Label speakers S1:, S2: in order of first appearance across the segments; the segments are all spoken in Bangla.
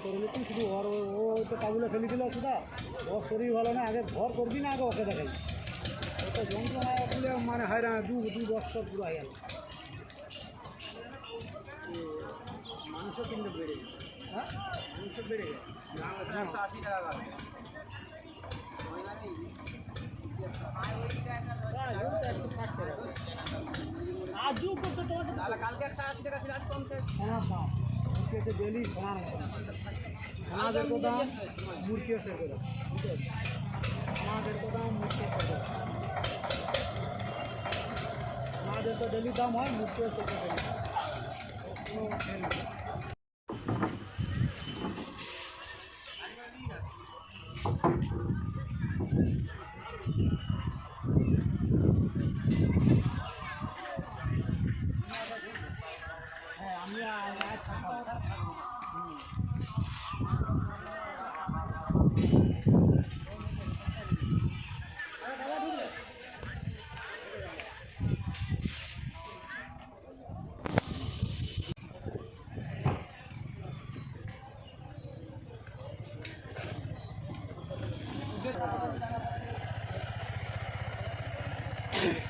S1: শরীরে তুই শুধু ওর ও তো কাবুলে ফেলে দিল সুদা। ওর শরীর ভালো না আগে ঘর করবি না আগে ওকে দেখাই ও তো যন্ত্রণা বলে মানে হায়রান দু দুই বছর পুরো হয়ে গেল। মানুষও কিন্তু বেড়ে হ্যাঁ? মানুষও বেড়ে গেছে। আজও করতে তোমার
S2: কালকে একশো আশি টাকা ছিল আজ কমছে
S1: সোনার দাম মুরগিতে ডেলি সোনার মতো আমাদের তো দাম মুরগি এসে করে আমাদের তো দাম মুরগি এসে করে আমাদের তো ডেলি দাম হয় মুরগি এসে করে কোনো এ নেই।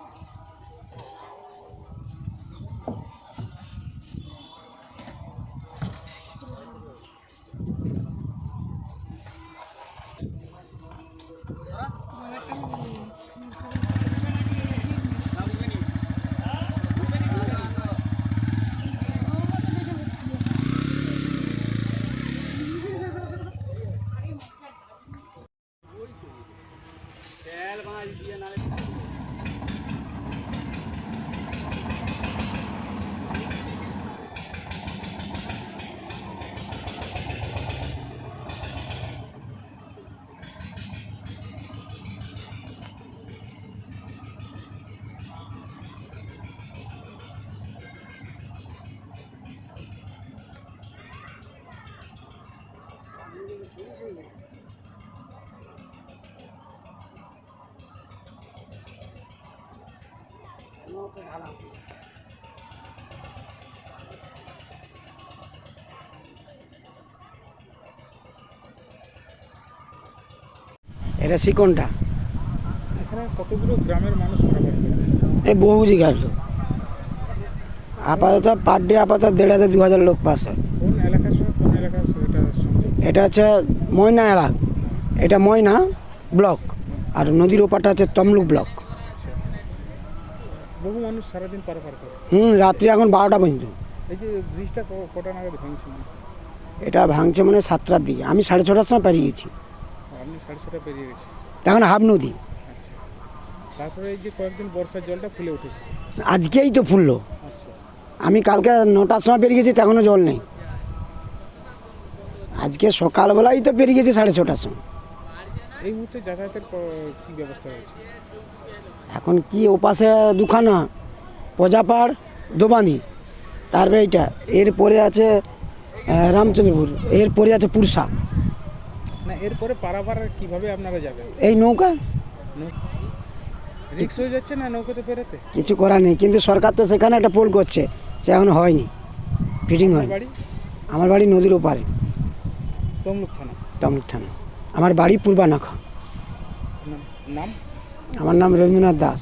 S1: ওকে ঢালাম
S3: এটা শিকনটা
S4: এখানে কতগুলো গ্রামের মানুষ
S3: এই বহু জায়গার লোক আপাতত পার ডে আপাতত দেড় হাজার দু হাজার লোক পাস হয়।
S4: এটা
S3: এটা হচ্ছে ময়না এলাক। এটা ময়না ব্লক। আর নদীর ওপারটা হচ্ছে তমলুক ব্লক।
S4: বহু মানুষ সারাদিন পারাপার করে।
S3: হুম রাত্রি এখন বারোটা পর্যন্ত।
S4: এই যে ব্রিজটা কটা নাগাদ ভাঙছে?
S3: এটা ভাঙছে মানে সাতটার দিকে। আমি সাড়ে ছটার সময় পেরিয়ে গেছি।
S4: আপনি সাড়ে ছটা পেরিয়ে গেছে
S3: তখন হাফ নদী।
S4: আচ্ছা। তারপরে এই যে কয়েকদিন বর্ষার জলটা ফুলে উঠেছে।
S3: আজকেই তো ফুললো।
S4: আচ্ছা।
S3: আমি কালকে নটার সময় পেরিয়ে গেছি তখনও জল নেই। আজকে সকালবেলাই তো পেরিয়ে গেছি সাড়ে ছটার সময়।
S4: এই মুহূর্তে যাতায়াতের ক- ব্যবস্থা হয়েছে
S3: এখন কি ওপাশে দুখানা? প্রজাপাড় দোবানি। তারপরে এইটা এরপরে আছে রামচন্দ্রপুর। এরপরে আছে পুরসা।
S4: না এরপরে পারাপার কীভাবে আপনারা যাবেন?
S3: এই নৌকা?
S4: রিক্স হয়ে যাচ্ছে না নৌকাতে পেরোতে?
S3: কিছু করার নেই কিন্তু সরকার তো সেখানে একটা পোল করছে। সে এখন হয়নি। ফিটিং
S4: বাড়ি?
S3: আমার বাড়ি নদীর ওপারে।
S4: তমলুক থানা।
S3: তমলুক থানা। আমার বাড়ি পূর্বানাখা।
S4: নাম?
S3: আমার নাম রবীন্দ্রনাথ দাস।